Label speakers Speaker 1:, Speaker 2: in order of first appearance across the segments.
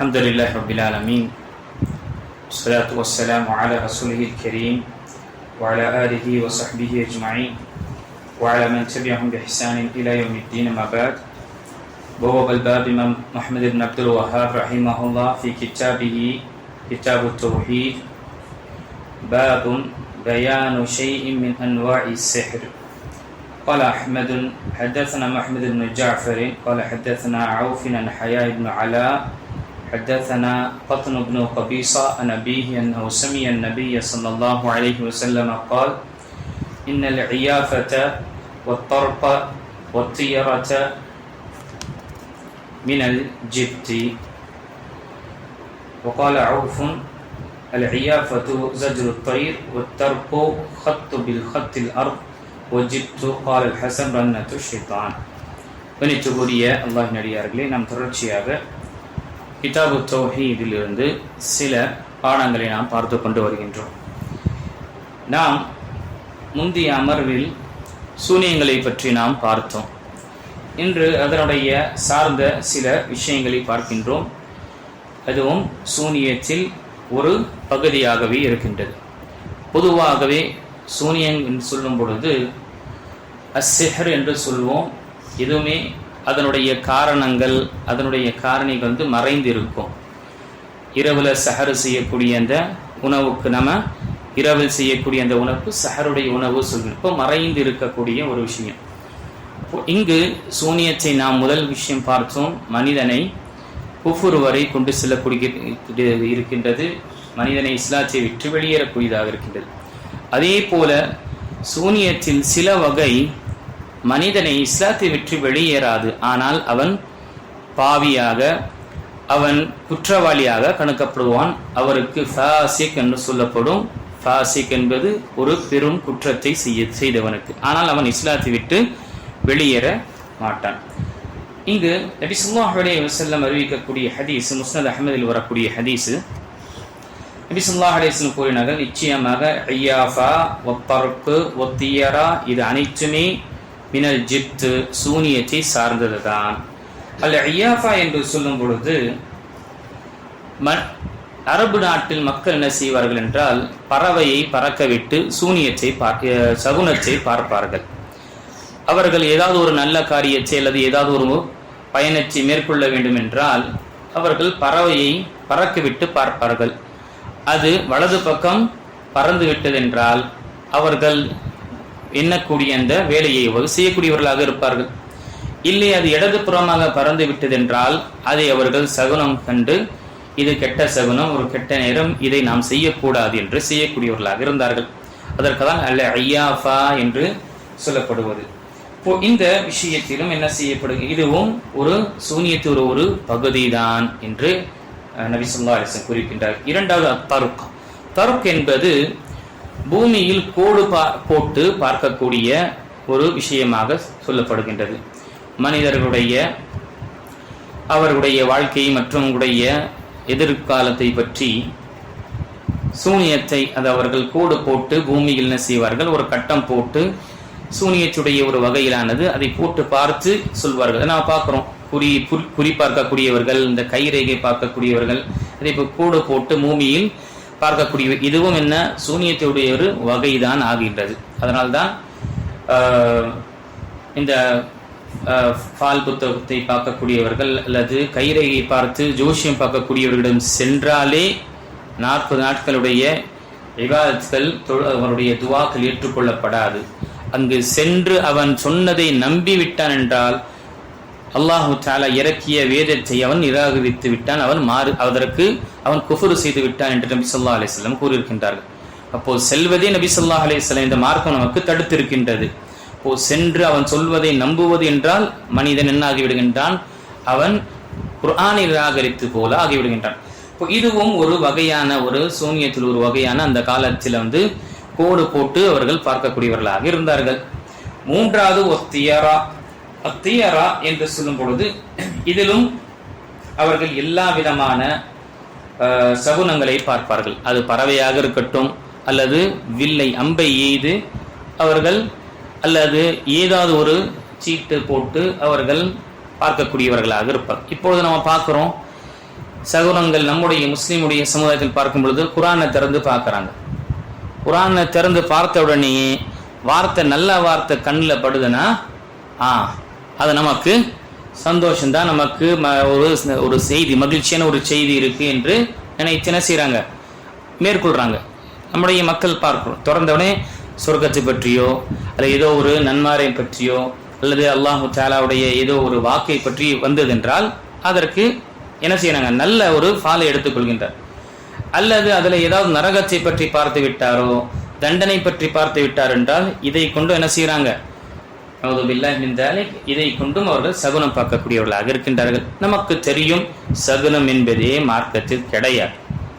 Speaker 1: الحمد لله رب العالمين والصلاة والسلام على رسوله الكريم وعلى آله وصحبه أجمعين وعلى من تبعهم بإحسان إلى يوم الدين ما بعد. بواب الباب إمام محمد بن عبد الوهاب رحمه الله في كتابه كتاب التوحيد. باب بيان شيء من أنواع السحر. قال أحمد حدثنا محمد بن جعفر قال حدثنا عوف عن حياء بن علاء حدثنا قطن بن قبيصة عن أبيه أنه سمع النبي صلى الله عليه وسلم قال إن العيافة والطرق والطيرة من الجبت وقال عوف العيافة زجر الطير والترق خط بالخط الأرض وجبت قال الحسن رنة الشيطان கணித்துக்குரிய அல்லாஹ் நடிகார்களே நாம் தொடர்ச்சியாக கிதாபு தௌஹீதிலிருந்து சில பாடங்களை நாம் பார்த்து கொண்டு வருகின்றோம். நாம் முந்தைய அமர்வில் சூனியங்களை பற்றி நாம் பார்த்தோம். இன்று அதனுடைய சார்ந்த சில விஷயங்களை பார்க்கின்றோம். அதுவும் சூனியத்தில் ஒரு பகுதியாகவே இருக்கின்றது. பொதுவாகவே சூனியம் என்று சொல்லும் பொழுது அஸ்ஸிஹர் என்று சொல்வோம். எதுவுமே அதனுடைய காரணங்கள் அதனுடைய காரணிகள் வந்து மறைந்திருக்கும். இரவில் சஹரு செய்யக்கூடிய அந்த உணவுக்கு நம்ம இரவில் செய்யக்கூடிய அந்த உணவு சஹருடைய உணவு சொல்கிறோம் இப்போ மறைந்து இருக்கக்கூடிய ஒரு விஷயம். இங்கு சூனியத்தை நாம் முதல் விஷயம் பார்த்தோம். மனிதனை குஃபுர் வரை கொண்டு செல்லக்கூடிய இருக்கின்றது. மனிதனை இஸ்லாத்தை விட்டு வெளியேறக்கூடியதாக இருக்கின்றது. அதே போல சூனியத்தின் சில வகை மனிதனை இஸ்லாத்தை விட்டு வெளியேறாது. ஆனால் அவன் பாவியாக அவன் குற்றவாளியாக கணக்கப்படுவான். அவருக்கு ஃபாசிக் என்று சொல்லப்படும். ஃபாசிக் என்பது ஒரு பெரும் குற்றத்தை செய்ய செய்தவனுக்கு. ஆனால் அவன் இஸ்லாத்தை விட்டு வெளியேற மாட்டான். இங்கு நபி சொல்லாஹ் அலே வசல்லம் அறிவிக்கக்கூடிய ஹதீஸ் முஸ்னத் அஹமதில் வரக்கூடிய ஹதீஸு. நபி சொல்லாஹ் அலேஸ்லம் கூறினார்கள் நிச்சயமாக ஐயாஃபா ஒத்தர்க்கு ஒத்தியரா இது அனைத்துமே மினல் ஜிப்து சூனியத்தை சார்ந்தது தான் அல்ல ஐயாஃபா என்று சொல்லும் பொழுது அரபு நாட்டில் மக்கள் என்ன செய்வார்கள் என்றால் பறவையை பறக்கவிட்டு சூனியத்தை பார்க்க சகுனத்தை பார்ப்பார்கள். அவர்கள் ஏதாவது ஒரு நல்ல காரியத்தை அல்லது ஏதாவது ஒரு பயணத்தை மேற்கொள்ள வேண்டும் என்றால் அவர்கள் பறவையை பறக்கவிட்டு பார்ப்பார்கள். அது வலது பக்கம் பறந்து விட்டதென்றால் அவர்கள் எண்ணக்கூடிய அந்த வேலையை செய்யக்கூடியவர்களாக இருப்பார்கள். இல்லை அது இடது புறமாக பறந்து விட்டதென்றால் அதை அவர்கள் சகுனம் கண்டு இது கெட்ட சகுனம் ஒரு கெட்ட நேரம் இதை நாம் செய்யக்கூடாது என்று செய்யக்கூடியவர்களாக இருந்தார்கள். அதற்கு தான் அல்ல ஐயாஃபா என்று சொல்லப்படுவது. இப்போ இந்த விஷயத்திலும் என்ன செய்யப்படுது இதுவும் ஒரு சூனியத்தூர் ஒரு பகுதி தான் என்று நபி சொல்லா குறிப்பிட்டார். இரண்டாவது தருக். தருக் என்பது பூமியில் கோடு பா போட்டு பார்க்கக்கூடிய ஒரு விஷயமாக சொல்லப்படுகின்றது. மனிதர்களுடைய அவர்களுடைய வாழ்க்கை மற்றும் உடைய எதிர்காலத்தை பற்றி சூனியத்தை அது அவர்கள் கோடு போட்டு பூமியில் என்ன செய்வார்கள்? ஒரு கட்டம் போட்டு சூனியத்துடைய ஒரு வகையிலானது அதை போட்டு பார்த்து சொல்வார்கள். நான் பார்க்குறோம். குறி குறி பார்க்கக்கூடியவர்கள் இந்த கைரேகை பார்க்கக்கூடியவர்கள் அதை இப்போ கோடு போட்டு பூமியில் பார்க்கக்கூடிய இதுவும் என்ன? சூனியத்துடைய ஒரு வகைதான் ஆகின்றது. அதனால்தான் இந்த பால் புத்தகத்தை பார்க்கக்கூடியவர்கள் அல்லது கைரேகை பார்த்து ஜோசியம் பார்க்கக்கூடியவர்களிடம் சென்றாலே நாற்பது நாட்களுடைய விவாதங்கள் அவருடைய துவாக்கள் ஏற்றுக்கொள்ளப்படாது. அங்கு சென்று அவன் சொன்னதை நம்பிவிட்டான் என்றால் அல்லாஹு தாலா இறக்கிய வேதத்தை அவன் நிராகரித்து விட்டான். அவன் மாறு அதற்கு அவன் குஃபுரு செய்து விட்டான் என்று நபி சொல்லா அலிஸ்லாம் கூறியிருக்கின்றார்கள். அப்போ செல்வதே நபி சொல்லா அலிஸ்லாம் இந்த மார்க்கம் நமக்கு தடுத்திருக்கின்றது. அப்போ சென்று அவன் சொல்வதை நம்புவது என்றால் மனிதன் என்ன ஆகிவிடுகின்றான் அவன் குர்ஆனை நிராகரித்து போல ஆகிவிடுகின்றான் இப்போ இதுவும் ஒரு வகையான ஒரு சூனியத்தில் ஒரு வகையான அந்த காலத்தில் வந்து கோடு போட்டு அவர்கள் பார்க்கக்கூடியவர்களாக இருந்தார்கள். மூன்றாவது ஒத்தியரா அத்தியரா என்று சொல்லும் பொழுது இதிலும் அவர்கள் எல்லா விதமான சகுனங்களை பார்ப்பார்கள். அது பறவையாக இருக்கட்டும் அல்லது வில்லை அம்பை எய்து அவர்கள் அல்லது ஏதாவது ஒரு சீட்டு போட்டு அவர்கள் பார்க்கக்கூடியவர்களாக இருப்பார் இப்பொழுது நம்ம பார்க்குறோம் சகுனங்கள் நம்முடைய முஸ்லீமுடைய சமுதாயத்தில் பார்க்கும் பொழுது குரானை திறந்து பார்க்குறாங்க. குரானை திறந்து பார்த்த உடனேயே வார்த்தை நல்ல வார்த்தை கண்ணில் படுதுன்னா ஆ அது நமக்கு சந்தோஷம்தான். நமக்கு ம- ஒரு ஒரு செய்தி மகிழ்ச்சியான ஒரு செய்தி இருக்கு என்று நினைத்து என்ன செய்கிறாங்க மேற்கொள்றாங்க. நம்முடைய மக்கள் பார்க்கிறோம். திறந்தவுடனே சொர்க்கத்தை பற்றியோ அல்லது ஏதோ ஒரு நன்மாரை பற்றியோ அல்லது அல்லாஹு தாலாவுடைய ஏதோ ஒரு வாக்கை பற்றி வந்ததென்றால் அதற்கு என்ன செய்யறாங்க நல்ல ஒரு ஃபாலை எடுத்துக்கொள்கின்றார். அல்லது அதில் ஏதாவது நரகத்தை பற்றி பார்த்து விட்டாரோ தண்டனை பற்றி பார்த்து விட்டார் என்றால் இதை கொண்டு என்ன செய்கிறாங்க இதை கொண்டும் அவர்கள் சகுனம் பார்க்கக்கூடியவர்களாக இருக்கின்றார்கள். நமக்கு தெரியும் சகுனம் என்பதே மார்க்கத்தில் கிடையாது.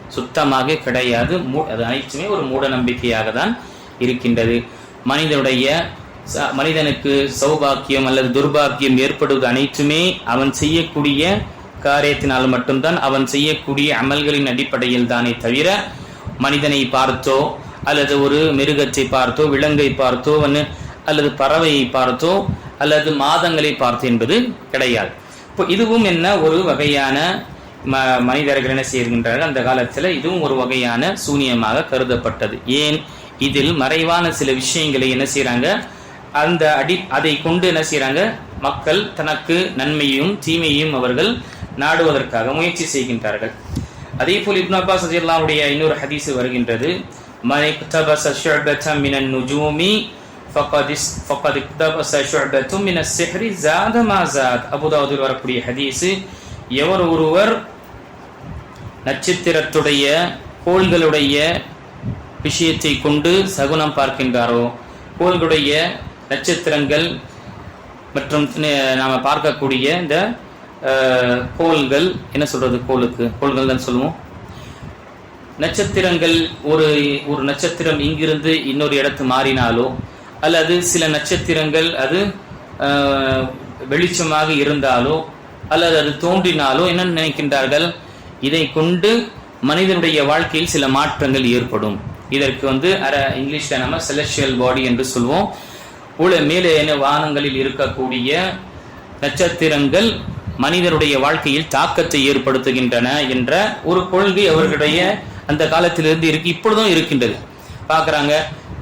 Speaker 1: சுத்தமாக கிடையாது. மூ- அது அனைத்துமே ஒரு மூட நம்பிக்கையாக தான் இருக்கின்றது. மனிதனுடைய ச- மனிதனுக்கு சௌபாக்கியம் அல்லது துர்பாக்கியம் ஏற்படுவது அனைத்துமே அவன் செய்யக்கூடிய காரியத்தினால் மட்டும்தான் அவன் செய்யக்கூடிய அமல்களின் அடிப்படையில் தானே தவிர மனிதனை பார்த்தோ அல்லது ஒரு மிருகத்தை பார்த்தோ விலங்கை பார்த்தோ ஒன்று அல்லது பறவையை பார்த்தோ அல்லது மாதங்களை பார்த்தோ என்பது கிடையாது. இப்போ இதுவும் என்ன? ஒரு வகையான ம மனிதர்கள் என்ன செய்கின்றார்கள்? அந்த காலத்தில் இதுவும் ஒரு வகையான சூனியமாக கருதப்பட்டது. ஏன்? இதில் மறைவான சில விஷயங்களை என்ன செய்கிறாங்க அந்த அடி அதை கொண்டு என்ன செய்கிறாங்க மக்கள் தனக்கு நன்மையும் தீமையும் அவர்கள் நாடுவதற்காக முயற்சி செய்கின்றார்கள். அதே போல் இப்னு அப்பாஸ் ரலியல்லாஹுடைய இன்னொரு ஹதீஸ் வருகின்றது. மனை இக்தபஸ ஷுஅபத்தன் மினன் நுஜூமி அபுதாவுதில் வரக்கூடிய ஹதீஸு எவர் ஒருவர் நட்சத்திரத்துடைய கோள்களுடைய விஷயத்தை கொண்டு சகுனம் பார்க்கின்றாரோ கோள்களுடைய நட்சத்திரங்கள் மற்றும் நாம் நாம பார்க்கக்கூடிய இந்த கோள்கள் என்ன சொல்றது கோளுக்கு? கோள்கள் தான் சொல்லுவோம். நட்சத்திரங்கள் ஒரு ஒரு நட்சத்திரம் இங்கிருந்து இன்னொரு இடத்து மாறினாலோ அல்லது சில நட்சத்திரங்கள் அது வெளிச்சமாக இருந்தாலோ அல்லது அது தோன்றினாலோ என்ன நினைக்கின்றார்கள்? இதை கொண்டு மனிதனுடைய வாழ்க்கையில் சில மாற்றங்கள் ஏற்படும். இதற்கு வந்து அர இங்கிலீஷ்ல நம்ம செலஷியல் பாடி என்று சொல்வோம். உல மேலே என்ன வானங்களில் இருக்கக்கூடிய நட்சத்திரங்கள் மனிதனுடைய வாழ்க்கையில் தாக்கத்தை ஏற்படுத்துகின்றன என்ற ஒரு கொள்கை அவர்களுடைய அந்த காலத்திலிருந்து இருக்கு இப்பொழுதும் இருக்கின்றது. பார்க்குறாங்க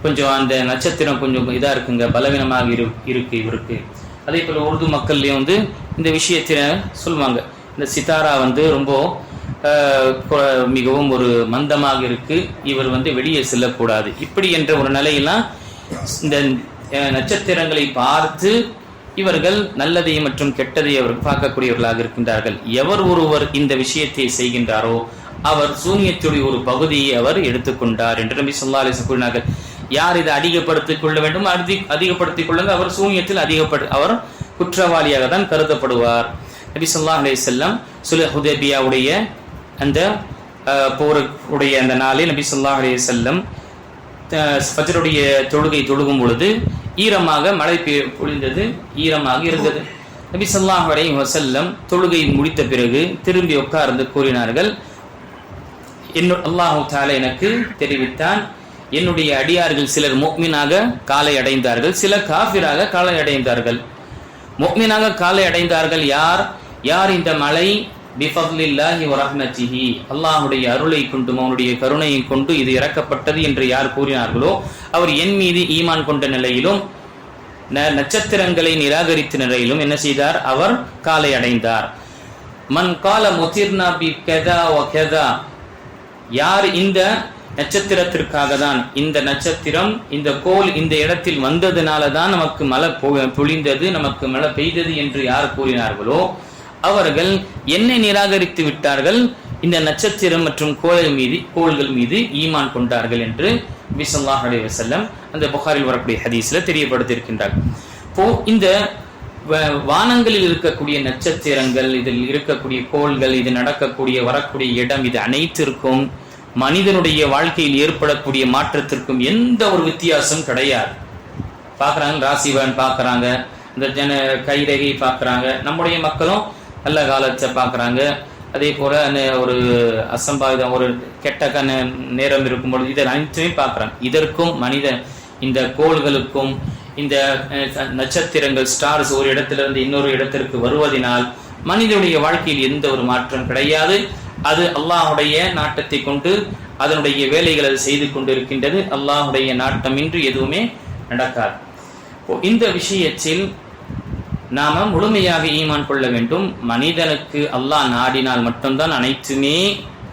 Speaker 1: கொஞ்சம் அந்த நட்சத்திரம் கொஞ்சம் இதாக இருக்குங்க பலவீனமாக இரு இருக்கு இவருக்கு. அதே போல் உருது மக்கள்லேயும் வந்து இந்த விஷயத்தில சொல்லுவாங்க இந்த சித்தாரா வந்து ரொம்ப மிகவும் ஒரு மந்தமாக இருக்கு இவர் வந்து வெளியே செல்லக்கூடாது. இப்படி என்ற ஒரு நிலையெல்லாம் இந்த நட்சத்திரங்களை பார்த்து இவர்கள் நல்லதை மற்றும் கெட்டதை அவர் பார்க்கக்கூடியவர்களாக இருக்கின்றார்கள். எவர் ஒருவர் இந்த விஷயத்தை செய்கின்றாரோ அவர் சூனியத்துடைய ஒரு பகுதியை அவர் எடுத்துக்கொண்டார் என்று நம்பி சொல்லா அலிஸ் கூறினார்கள். யார் இதை அதிகப்படுத்திக் கொள்ள வேண்டும்? அதி அதிகப்படுத்திக் கொள்ளுங்க அவர் சூனியத்தில் அதிகப்படு அவர் குற்றவாளியாக தான் கருதப்படுவார். நபி சொல்லா அலி செல்லம் சுல ஹுதேபியாவுடைய அந்த போருடைய அந்த நாளில் நபி சொல்லா அலி செல்லம் ஃபஜருடைய தொழுகை தொழுகும் பொழுது ஈரமாக மழை பெய்- பொழிந்தது. ஈரமாக இருந்தது. நபி சொல்லாஹ் அலைஹி வசல்லம் தொழுகை முடித்த பிறகு திரும்பி உட்கார்ந்து கூறினார்கள் என்ன அல்லாஹு தாலா எனக்கு தெரிவித்தான். என்னுடைய அடியார்கள் சிலர் மோக்மீனாக காலை அடைந்தார்கள் சிலர் காஃபிராக காலை அடைந்தார்கள். மோக்மீனாக காலை அடைந்தார்கள் யார்? யார் இந்த மலை? பிஃபத்லில்லாஹி வ அல்லாஹுடைய அருளை கொண்டும் அவனுடைய கருணையை கொண்டு இது இறக்கப்பட்டது என்று யார் கூறினார்களோ அவர் என் மீது ஈமான் கொண்ட நிலையிலும் ந- நட்சத்திரங்களை நிராகரித்த நிலையிலும் என்ன செய்தார்? அவர் காலை அடைந்தார். மன் கால முதிர்னா பி கெதா ஒ கெதா. யார் இந்த நட்சத்திரத்திற்காக தான் இந்த நட்சத்திரம் இந்த கோல் இந்த இடத்தில் வந்ததுனால தான் நமக்கு மழை பொ- பொழிந்தது நமக்கு மழை பெய்தது என்று யார் கூறினார்களோ அவர்கள் என்னை நிராகரித்து விட்டார்கள். இந்த நட்சத்திரம் மற்றும் கோயில் மீது கோள்கள் மீது ஈமான் கொண்டார்கள் என்று பிசல்லாஹ் அலி வசல்லம் அந்த புகாரில் வரக்கூடிய ஹதீஸ்ல தெரியப்படுத்தியிருக்கின்றார். இப்போ இந்த வ- வானங்களில் இருக்கக்கூடிய நட்சத்திரங்கள் இதில் இருக்கக்கூடிய கோள்கள் இது நடக்கக்கூடிய வரக்கூடிய இடம் இது அனைத்திற்கும் மனிதனுடைய வாழ்க்கையில் ஏற்படக்கூடிய மாற்றத்திற்கும் எந்த ஒரு வித்தியாசம் கிடையாது. பார்க்குறாங்க ராசிவன் பார்க்குறாங்க இந்த ஜன கைரகை பார்க்குறாங்க நம்முடைய மக்களும் நல்ல காலத்தை பார்க்குறாங்க. அதே போல ஒரு அசம்பாவிதம் ஒரு கெட்ட கண்ண நேரம் இருக்கும் பொழுது இதை அனைத்துமே பார்க்குறாங்க. இதற்கும் மனிதன் இந்த கோள்களுக்கும் இந்த நட்சத்திரங்கள் ஸ்டார்ஸ் ஒரு இடத்திலிருந்து இன்னொரு இடத்திற்கு வருவதனால் மனிதனுடைய வாழ்க்கையில் எந்த ஒரு மாற்றம் கிடையாது. அது அல்லாஹுடைய நாட்டத்தை கொண்டு அதனுடைய வேலைகளை அது செய்து கொண்டிருக்கின்றது. அல்லாஹுடைய நாட்டமின்றி எதுவுமே நடக்காது. இந்த விஷயத்தில் நாம முழுமையாக ஈமான் கொள்ள வேண்டும். மனிதனுக்கு அல்லாஹ் நாடினால் மட்டும்தான் அனைத்துமே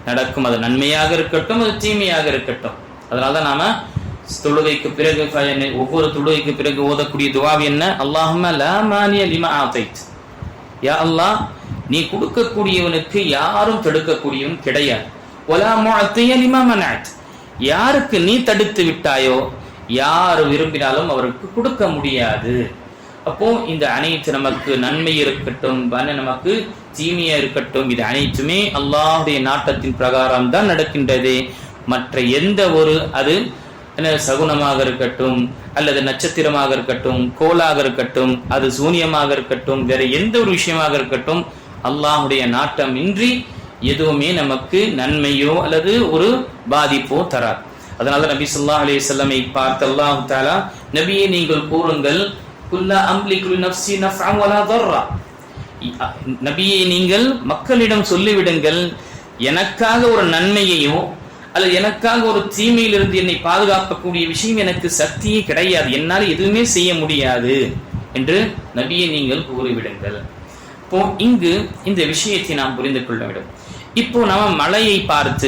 Speaker 1: நடக்கும். அது நன்மையாக இருக்கட்டும் அது தீமையாக இருக்கட்டும். அதனால தான் நாம தொழுகைக்கு பிறகு ஒவ்வொரு தொழுகைக்கு பிறகு ஓதக்கூடிய துவாவி என்ன? அல்லாஹ் யா அல்லாஹ் நீ கொடுக்கக்கூடியவனுக்கு யாரும் தடுக்கக்கூடியவன் கிடையாது. யாருக்கு நீ தடுத்து விட்டாயோ யார் விரும்பினாலும் அவருக்கு கொடுக்க முடியாது. அப்போ இந்த அனைத்து நமக்கு நன்மை இருக்கட்டும் வன நமக்கு தீமையா இருக்கட்டும் இது அனைத்துமே அல்லாஹுடைய நாட்டத்தின் பிரகாரம் தான் நடக்கின்றது. மற்ற எந்த ஒரு அது சகுனமாக இருக்கட்டும் அல்லது நட்சத்திரமாக இருக்கட்டும் கோலாக இருக்கட்டும் அது சூனியமாக இருக்கட்டும் வேற எந்த ஒரு விஷயமாக இருக்கட்டும் அல்லாஹ்வுடைய நாட்டம் இன்றி எதுவுமே நமக்கு நன்மையோ அல்லது ஒரு பாதிப்போ தராது. அதனால நபி சொல்லா அலி வஸல்லமை பார்த்து அல்லாஹ் தாலா நபியை நீங்கள் கூறுங்கள் குல்லா அம்லிகு நஃப்ஸி நஃப்அன் வலா தர்ரா. நபியை நீங்கள் மக்களிடம் சொல்லிவிடுங்கள் எனக்காக ஒரு நன்மையையோ அல்லது எனக்காக ஒரு தீமையிலிருந்து என்னை பாதுகாக்கக்கூடிய விஷயம் எனக்கு சக்தியே கிடையாது. என்னால் எதுவுமே செய்ய முடியாது. என்று நபியை நீங்கள் கூறிவிடுங்கள். இப்போ இங்கு இந்த விஷயத்தை நாம் புரிந்து கொள்ள வேண்டும். இப்போ நாம மலையை பார்த்து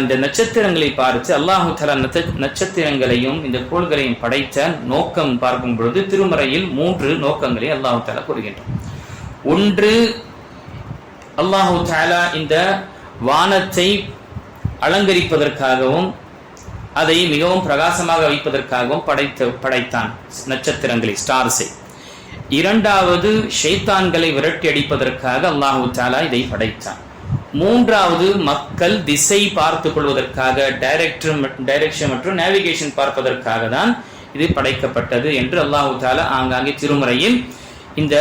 Speaker 1: இந்த நட்சத்திரங்களை பார்த்து அல்லாஹு தலா நட்சத்திரங்களையும் இந்த கோள்களையும் படைத்த நோக்கம் பார்க்கும் பொழுது திருமறையில் மூன்று நோக்கங்களை அல்லாஹு தாலா கூறுகின்றான். ஒன்று அல்லாஹு தாலா இந்த வானத்தை அலங்கரிப்பதற்காகவும் அதை மிகவும் பிரகாசமாக வைப்பதற்காகவும் படைத்த படைத்தான் நட்சத்திரங்களை ஸ்டார்ஸை. இரண்டாவது ஷைத்தான்களை விரட்டி அடிப்பதற்காக அல்லாஹு தாலா இதை படைத்தான். மூன்றாவது மக்கள் திசை பார்த்து கொள்வதற்காக டைரக்டர் டைரக்ஷன் மற்றும் நேவிகேஷன் பார்ப்பதற்காக தான் இது படைக்கப்பட்டது என்று அல்லாஹு தாலா ஆங்காங்கே திருமுறையில் இந்த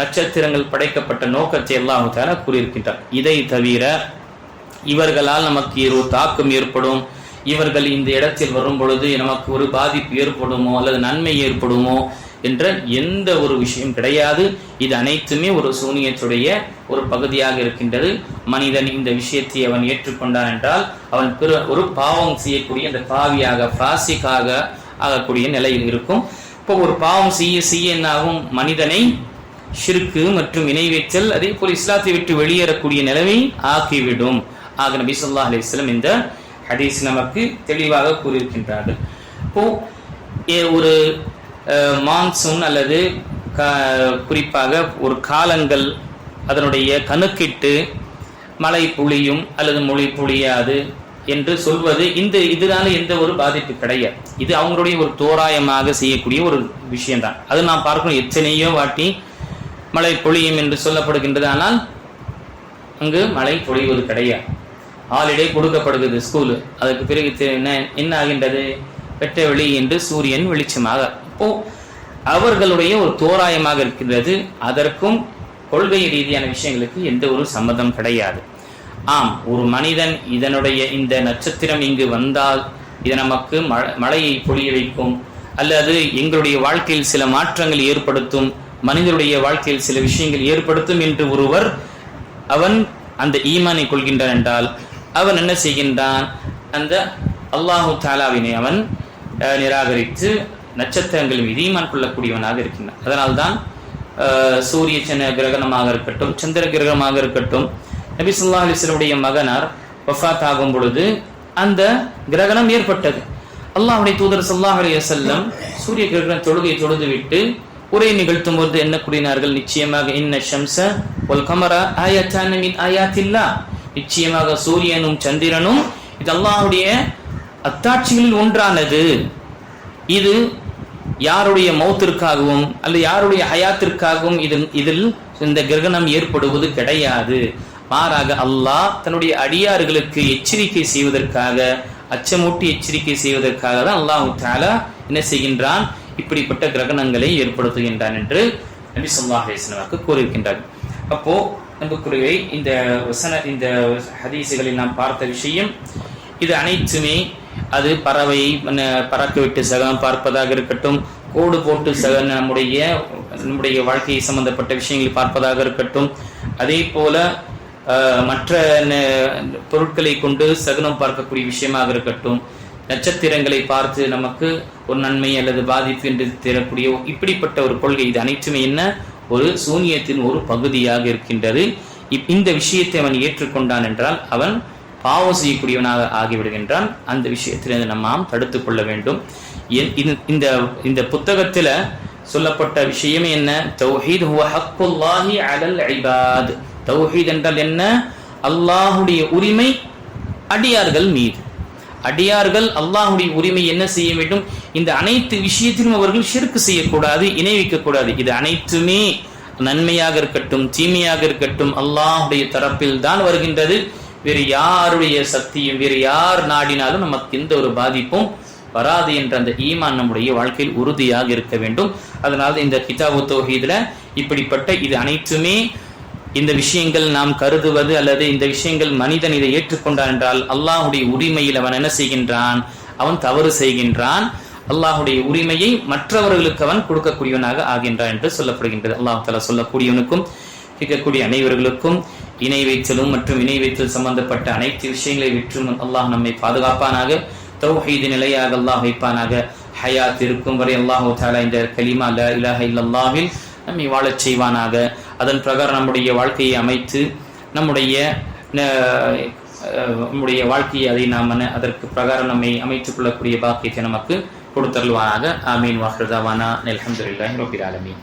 Speaker 1: நட்சத்திரங்கள் படைக்கப்பட்ட நோக்கத்தை அல்லாஹு தாலா கூறியிருக்கின்றார். இதை தவிர இவர்களால் நமக்கு ஒரு தாக்கம் ஏற்படும் இவர்கள் இந்த இடத்தில் வரும் பொழுது நமக்கு ஒரு பாதிப்பு ஏற்படுமோ அல்லது நன்மை ஏற்படுமோ என்ற எந்த ஒரு விஷயம் கிடையாது. இது அனைத்துமே ஒரு சூனியத்துடைய ஒரு பகுதியாக இருக்கின்றது. மனிதன் இந்த விஷயத்தை அவன் ஏற்றுக்கொண்டான் என்றால் அவன் பிற ஒரு பாவம் செய்யக்கூடிய அந்த பாவியாக பாசிக்காக ஆகக்கூடிய நிலையில் இருக்கும். இப்போ ஒரு பாவம் செய்ய செய்ய என்னாகும்? மனிதனை ஷிர்கு மற்றும் இணைவேற்றல் அதே போல் இஸ்லாத்தை விட்டு வெளியேறக்கூடிய நிலைமை ஆக்கிவிடும். ஆக நபி சொல்லா அலிஸ்லம் இந்த ஹதீஸ் நமக்கு தெளிவாக கூறியிருக்கின்றார்கள். இப்போ ஏ- ஒரு மான்சூன் அல்லது க- குறிப்பாக ஒரு காலங்கள் அதனுடைய கணக்கிட்டு மழை பொழியும் அல்லது மொழி பொழியாது என்று சொல்வது இந்த இதனால எந்த ஒரு பாதிப்பு கிடையாது. இது அவங்களுடைய ஒரு தோராயமாக செய்யக்கூடிய ஒரு விஷயம்தான். அது நாம் பார்க்கணும். எத்தனையோ வாட்டி மழை பொழியும் என்று சொல்லப்படுகின்றது. ஆனால் அங்கு மழை பொழிவது கிடையாது. ஹாலிடே கொடுக்கப்படுகிறது ஸ்கூலு அதுக்கு பிறகு என்ன என்ன ஆகின்றது? வெட்ட வெளி என்று சூரியன் வெளிச்சமாக அப்போ அவர்களுடைய ஒரு தோராயமாக இருக்கின்றது. அதற்கும் கொள்கை ரீதியான விஷயங்களுக்கு எந்த ஒரு சம்மதம் கிடையாது. ஆம் ஒரு மனிதன் இதனுடைய இந்த நட்சத்திரம் இங்கு வந்தால் இது நமக்கு மழ- மழையை பொழிய வைக்கும் அல்லது எங்களுடைய வாழ்க்கையில் சில மாற்றங்கள் ஏற்படுத்தும் மனிதனுடைய வாழ்க்கையில் சில விஷயங்கள் ஏற்படுத்தும் என்று ஒருவர் அவன் அந்த ஈமானை கொள்கின்றான் என்றால் அவன் என்ன செய்கின்றான்? அந்த அல்லாஹு தாலாவினை அவன் நிராகரித்து நட்சத்திரங்கள் மீது ஈமான் கொள்ளக்கூடியவனாக இருக்கின்றான். அதனால்தான் சூரிய சந்திர கிரகணமாக இருக்கட்டும் சந்திர கிரகணமாக இருக்கட்டும் நபி ஸல்லல்லாஹு அலிஸ்வருடைய மகனார் வஃபாத் ஆகும் பொழுது அந்த கிரகணம் ஏற்பட்டது. அல்லாஹுடைய தூதர் ஸல்லல்லாஹு அலைஹி வஸல்லம் சூரிய கிரகண தொழுகையை தொழுது விட்டு உரை நிகழ்த்தும் போது என்ன கூறினார்கள்? நிச்சயமாக இன்ன ஷம்ச ஒல் கமர ஆயத்தான ஆயாத்தில்லா நிச்சயமாக சூரியனும் சந்திரனும் இது அல்லாஹுடைய அத்தாட்சிகளில் ஒன்றானது. இது யாருடைய மௌத்திற்காகவும் அல்லது யாருடைய ஹயாத்திற்காகவும் இதில் இதில் இந்த கிரகணம் ஏற்படுவது கிடையாது. மாறாக அல்லாஹ் தன்னுடைய அடியார்களுக்கு எச்சரிக்கை செய்வதற்காக அச்சமூட்டி எச்சரிக்கை செய்வதற்காக தான் அல்லாஹு தாலா என்ன செய்கின்றான்? இப்படிப்பட்ட கிரகணங்களை ஏற்படுத்துகின்றான் என்று நபி ஸல்லல்லாஹு அலைஹி கூறியிருக்கின்றார் அப்போ நம்புக்குரிய இந்த வசன இந்த ஹதீசுகளில் நாம் பார்த்த விஷயம் இது அனைத்துமே அது பறவை பறக்கவிட்டு பறக்க விட்டு பார்ப்பதாக இருக்கட்டும் கோடு போட்டு சக நம்முடைய நம்முடைய வாழ்க்கையை சம்பந்தப்பட்ட விஷயங்களை பார்ப்பதாக இருக்கட்டும். அதே போல அஹ், மற்ற பொருட்களை கொண்டு சகுனம் பார்க்கக்கூடிய விஷயமாக இருக்கட்டும். நட்சத்திரங்களை பார்த்து நமக்கு ஒரு நன்மை அல்லது பாதிப்பு என்று தரக்கூடிய இப்படிப்பட்ட ஒரு கொள்கை இது அனைத்துமே என்ன? ஒரு சூனியத்தின் ஒரு பகுதியாக இருக்கின்றது. இந்த விஷயத்தை அவன் ஏற்றுக்கொண்டான் என்றால் அவன் பாவம் செய்யக்கூடியவனாக ஆகிவிடுகின்றான். அந்த விஷயத்திலிருந்து நம்ம நாம் தடுத்துக் கொள்ள வேண்டும். என்- இந்த இந்த புத்தகத்தில் சொல்லப்பட்ட விஷயம் என்ன? தௌஹீத் ஹுவ ஹக்குல்லாஹி அலல் தௌஹீத் என்றால் என்ன? அல்லாஹுடைய உரிமை அடியார்கள் மீது. அடியார்கள் அல்லாஹுடைய உரிமை என்ன செய்ய வேண்டும்? இந்த அனைத்து விஷயத்திலும் அவர்கள் ஷிற்கு செய்யக்கூடாது இணை வைக்கக்கூடாது. இது அனைத்துமே நன்மையாக இருக்கட்டும் தீமையாக இருக்கட்டும் அல்லாஹுடைய தரப்பில் தான் வருகின்றது. வேறு யாருடைய சக்தியும் வேறு யார் நாடினாலும் நமக்கு எந்த ஒரு பாதிப்பும் வராது என்ற அந்த ஈமான் நம்முடைய வாழ்க்கையில் உறுதியாக இருக்க வேண்டும். அதனால இந்த கிதாபு தௌஹீதுல இப்படிப்பட்ட இது அனைத்துமே இந்த விஷயங்கள் நாம் கருதுவது அல்லது இந்த விஷயங்கள் மனிதன் இதை ஏற்றுக்கொண்டான் என்றால் அல்லாஹுடைய உரிமையில் அவன் என்ன செய்கின்றான்? அவன் தவறு செய்கின்றான். அல்லாஹுடைய உரிமையை மற்றவர்களுக்கு அவன் கொடுக்கக்கூடியவனாக ஆகின்றான் என்று சொல்லப்படுகின்றது. அல்லாஹ் தலா சொல்லக்கூடியவனுக்கும் கேட்கக்கூடிய அனைவர்களுக்கும் இணை வைத்தலும் மற்றும் இணை வைத்தல் சம்பந்தப்பட்ட அனைத்து விஷயங்களை விற்றும் அல்லாஹ் நம்மை பாதுகாப்பானாக தௌஹீது நிலையாக அல்லாஹ் வைப்பானாக. ஹயாத் இருக்கும் வரை அல்லாஹு தாலா இந்த கலிமா ல இலாஹ இல்லல்லாஹில் நம்மை வாழச் செய்வானாக. அதன் பிரகாரம் நம்முடைய வாழ்க்கையை அமைத்து நம்முடைய நம்முடைய வாழ்க்கையை அதை நாம் அதற்கு பிரகாரம் நம்மை அமைத்துக் கொள்ளக்கூடிய பாக்கியத்தை நமக்கு கொடுத்தருள்வானாக. ஆமீன். வாஹ்ரதாவானா அல்ஹம்துலில்லாஹி ரபில் ஆலமீன்.